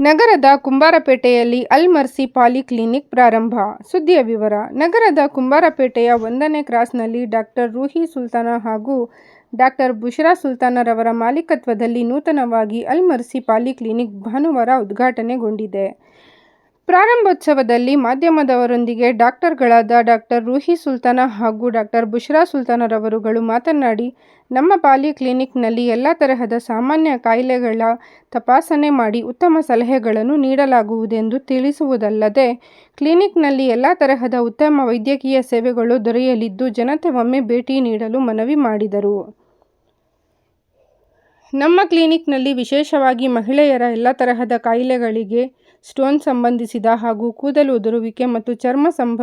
ನಗರದ ಕುಂಬಾರಪೇಟೆಯಲ್ಲಿ ಅಲ್ mercy polyclinic ಪ್ರಾರಂಭ. ಸುದ್ದಿಯ ವಿವರ, ನಗರದ ಕುಂಬಾರಪೇಟೆಯ ಒಂದನೇ ಕ್ರಾಸ್ನಲ್ಲಿ ಡಾಕ್ಟರ್ ರೂಹಿ ಸುಲ್ತಾನ ಹಾಗೂ ಡಾಕ್ಟರ್ ಬುಷ್ರಾ ಸುಲ್ತಾನರವರ ಮಾಲೀಕತ್ವದಲ್ಲಿ ನೂತನವಾಗಿ ಅಲ್ ಮರ್ಸಿ ಪಾಲಿಕ್ಲಿನಿಕ್ ಭಾನುವಾರ ಉದ್ಘಾಟನೆಗೊಂಡಿದೆ. ಪ್ರಾರಂಭೋತ್ಸವದಲ್ಲಿ ಮಾಧ್ಯಮದವರೊಂದಿಗೆ ಡಾಕ್ಟರ್ಗಳಾದ ಡಾಕ್ಟರ್ ರೂಹಿ ಸುಲ್ತಾನ ಹಾಗೂ ಡಾಕ್ಟರ್ ಬುಷ್ರಾ ಸುಲ್ತಾನರವರುಗಳು ಮಾತನಾಡಿ, ನಮ್ಮ ಪಾಲಿ ಕ್ಲಿನಿಕ್ನಲ್ಲಿ ಎಲ್ಲ ತರಹದ ಸಾಮಾನ್ಯ ಕಾಯಿಲೆಗಳ ತಪಾಸಣೆ ಮಾಡಿ ಉತ್ತಮ ಸಲಹೆಗಳನ್ನು ನೀಡಲಾಗುವುದೆಂದು ತಿಳಿಸುವುದಲ್ಲದೆ, ಕ್ಲಿನಿಕ್ನಲ್ಲಿ ಎಲ್ಲ ತರಹದ ಉತ್ತಮ ವೈದ್ಯಕೀಯ ಸೇವೆಗಳು ದೊರೆಯಲಿದ್ದು ಜನತೆ ಒಮ್ಮೆ ಭೇಟಿ ನೀಡಲು ಮನವಿ ಮಾಡಿದರು. ನಮ್ಮ ಕ್ಲಿನಿಕ್ನಲ್ಲಿ ವಿಶೇಷವಾಗಿ ಮಹಿಳೆಯರ ಎಲ್ಲ ತರಹದ ಕಾಯಿಲೆಗಳಿಗೆ ಸ್ಟೋನ್ ಸಂಬಂಧಿಸಿದ ಹಾಗೂ ಕೂದಲು ಉದುರುವಿಕೆ ಮತ್ತು ಚರ್ಮ ಸಂಬ,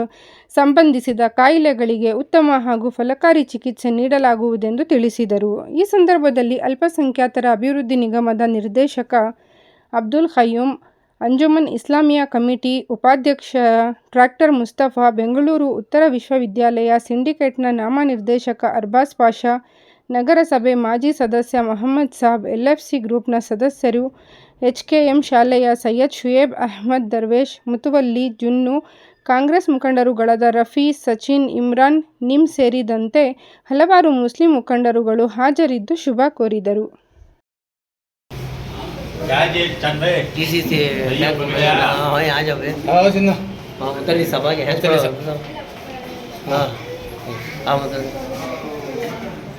ಸಂಬಂಧಿಸಿದ ಕಾಯಿಲೆಗಳಿಗೆ ಉತ್ತಮ ಹಾಗೂ ಫಲಕಾರಿ ಚಿಕಿತ್ಸೆ ನೀಡಲಾಗುವುದೆಂದು ತಿಳಿಸಿದರು. ಈ ಸಂದರ್ಭದಲ್ಲಿ ಅಲ್ಪಸಂಖ್ಯಾತರ ಅಭಿವೃದ್ಧಿ ನಿಗಮದ ನಿರ್ದೇಶಕ ಅಬ್ದುಲ್ ಖಯ್ಯೂಮ್, ಅಂಜುಮನ್ ಇಸ್ಲಾಮಿಯಾ ಕಮಿಟಿ ಉಪಾಧ್ಯಕ್ಷ ಟ್ರ್ಯಾಕ್ಟರ್ ಮುಸ್ತಫಾ, ಬೆಂಗಳೂರು ಉತ್ತರ ವಿಶ್ವವಿದ್ಯಾಲಯ ಸಿಂಡಿಕೇಟ್ನ ನಾಮನಿರ್ದೇಶಕ ಅರ್ಬಾಸ್ ಪಾಷಾ ನಗರಸಭೆ ಮಾಜಿ ಸದಸ್ಯ ಮೊಹಮ್ಮದ್ ಸಾಬ್ ಎಲ್ಎಫ್ಸಿ ಗ್ರೂಪ್ನ ಸದಸ್ಯರು ಎಚ್ಕೆಎಂ ಶಾಲೆಯ ಸೈಯದ್ ಶುಯೇಬ್ ಅಹ್ಮದ್ ದರ್ವೇಶ್ ಮುತುವಲ್ಲಿ ಜುನ್ನು ಕಾಂಗ್ರೆಸ್ ಮುಖಂಡರುಗಳಾದ ರಫಿ ಸಚಿನ್ ಇಮ್ರಾನ್ ನಿಮ್ ಸೇರಿದಂತೆ ಹಲವಾರು ಮುಸ್ಲಿಂ ಮುಖಂಡರುಗಳು ಹಾಜರಿದ್ದು ಶುಭ ಕೋರಿದರು.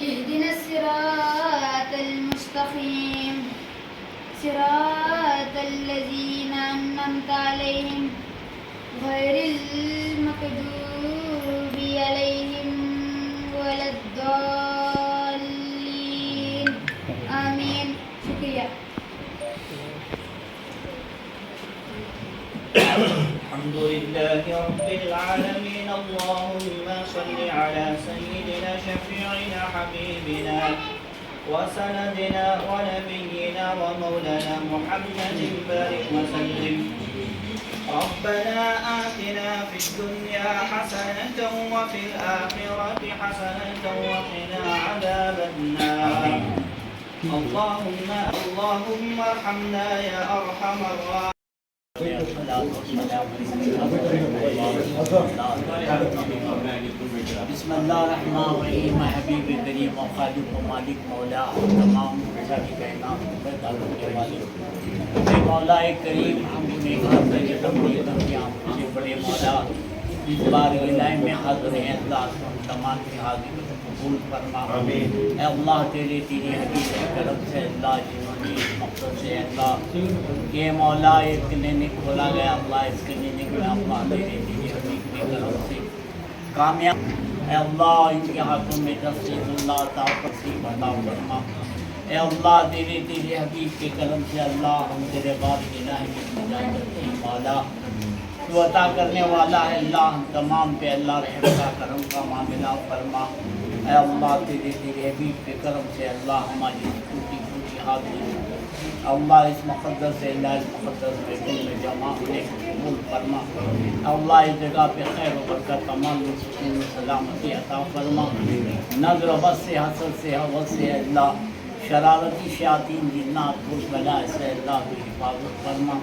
اهدنا الصراط المستقيم. صراط الذين أنعمت عليهم غير المغضوب عليهم ولا الضالين. آمين. شكرا. الحمد لله رب العالمين. اللهم صل على سيدنا شفيعنا حبيبنا وسندنا ونبينا ومولانا محمد بارك وسلم. ربنا آتنا في الدنيا حسنة وفي الآخرة حسنة وقنا عذاب النار. اللهم اللهم ارحمنا يا أرحم الراحمين. بسم اللہ الرحمن الرحیم اے حبیب کریم و خالق و مالک تمام. ساری کائنات پر تعلق کے مالک مولا کریم ہم بڑے مولا. اس بار الہی میں حاضر ہیں اللہ تمام کی حاضر کو قبول فرما۔ اے اللہ تیرے تیری کے کرم سے اللہ جنہوں نے اس مقصد سے اللہ۔ یہ مولا ایک کلینک کھولا گیا اللہ اس کلینک میں اللہ تیرے تیری حبیب کے کرم سے کامیاب۔ اے اللہ ان کے ہاتھوں میں تفصیل اللہ تعالیٰ تفصیل عطا فرما۔ اے اللہ تیرے تیرے حبیب کے کرم سے اللہ ہم تیرے بات کے اجازت کی مولا۔ تو عطا کرنے والا ہے اللہ، ہم تمام پہ اللہ رحم کا کرم کا معاملہ فرما۔ اے اللہ، تیرے تیرے حبیب کے کرم سے اللہ ہماری ٹوٹی پھوٹی حاضری اللہ، اس مقدس سے اللہ، اس مقدس بیٹے میں جمع ہونے قبول فرما۔ اللہ، اس جگہ پہ خیر و برکت تمام سکون و سلامتی عطا فرما۔ نظر و بس سے، حسد سے حوث سے اللہ شرارتی شیاطین جنات بھوت بلا سے اللہ کی حفاظت فرما۔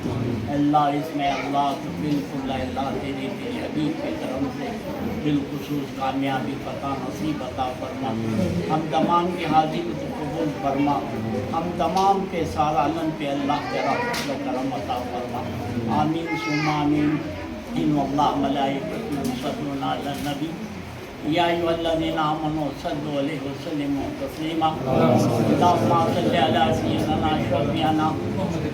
اللہ اس میں اللہ تو بالکل اللہ تیرے تیرے حبیب کے کرم سے بالخصوص کامیابی، فتح نصیب عطا فرما۔ ہم تمام کی حاضری کو قبول فرما۔ ہم تمام کے سارا علم پہ اللہ تیرا فضل و کرم عطا فرما۔ آمین، ثم آمین۔ ان اللہ ملائکۃ یصلون یا ایو الذین آمنوا صلوا علیہ وسلموا تسلیما اللهم صل علی سیدنا شفیعنا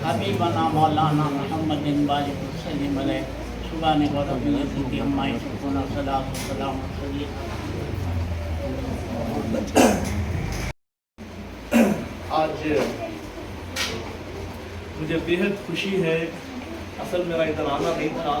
حبیبنا مولانا محمد بارک وسلم علیہ سبحانك رب العزت عما یصفون صلاۃ والسلام آج مجھے بے خوشی ہے، اصل میرا ادھر آنا نہیں تھا۔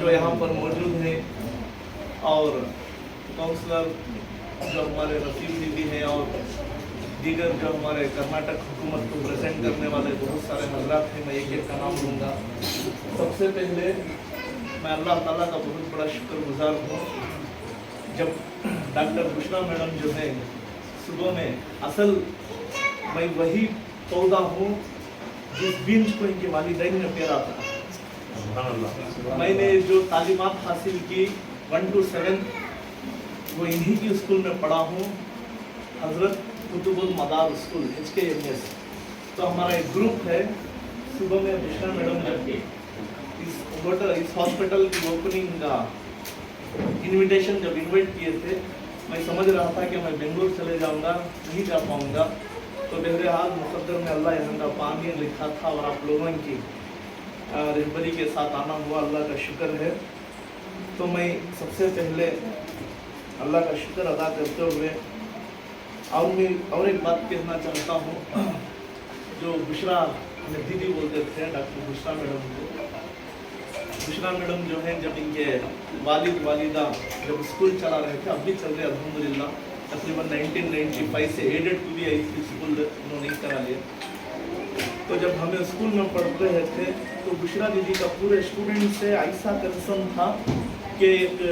جو یہاں پر موجود ہیں۔ اور کاؤنسلر جو ہمارے رسیم جی بھی ہیں اور دیگر جو ہمارے کرناٹک حکومت کو پریزنٹ کرنے والے بہت سارے حضرات ہیں، میں ایک ایک کا نام لوں گا۔ سب سے پہلے میں اللہ تعالیٰ کا بہت بڑا شکر گزار ہوں۔ جب ڈاکٹر بشنا میڈم جو ہے صبح میں اصل میں وہی پودا ہوں جس بینج کو ان کے والدین نے پیرا تھا۔ میں نے جو تعلیمات حاصل کی ون ٹو سیون وہ انہی کی اسکول میں پڑھا ہوں۔ حضرت Qutb Almadar school H K M S تو ہمارا ایک گروپ ہے صبح میں بشنا میڈم جب اس ہاسپٹل کی اوپننگ کا انویٹیشن جب انویٹ کیے تھے میں سمجھ رہا تھا کہ میں بنگلور چلے جاؤں گا نہیں جا پاؤں گا تو بہرحال مقدر میں اللہ یہاں پانی لکھا تھا اور آپ لوگوں کی رہبری کے ساتھ آنا ہوا اللہ کا شکر ہے تو میں سب سے پہلے اللہ کا شکر ادا کرتے ہوئے اور میں اور ایک بات کہنا چاہتا ہوں جو بشرا ہمیں دیدی بولتے تھے ڈاکٹر بشرا میڈم کو بشرا میڈم جو ہیں، جب ان کے والد، والدہ جب اسکول چلا رہے تھے، اب بھی چل رہے، الحمدللہ۔ تقریباً نائنٹین نائنٹی فائیو سے ایڈڈ کو بھی آئی تھی اسکول انہوں نے کرا لیا۔ تو جب ہمیں اسکول میں پڑھ رہے تھے، تو بشرا دیدی کا پورے اسٹوڈنٹ سے ایسا کنسرن تھا کہ ایک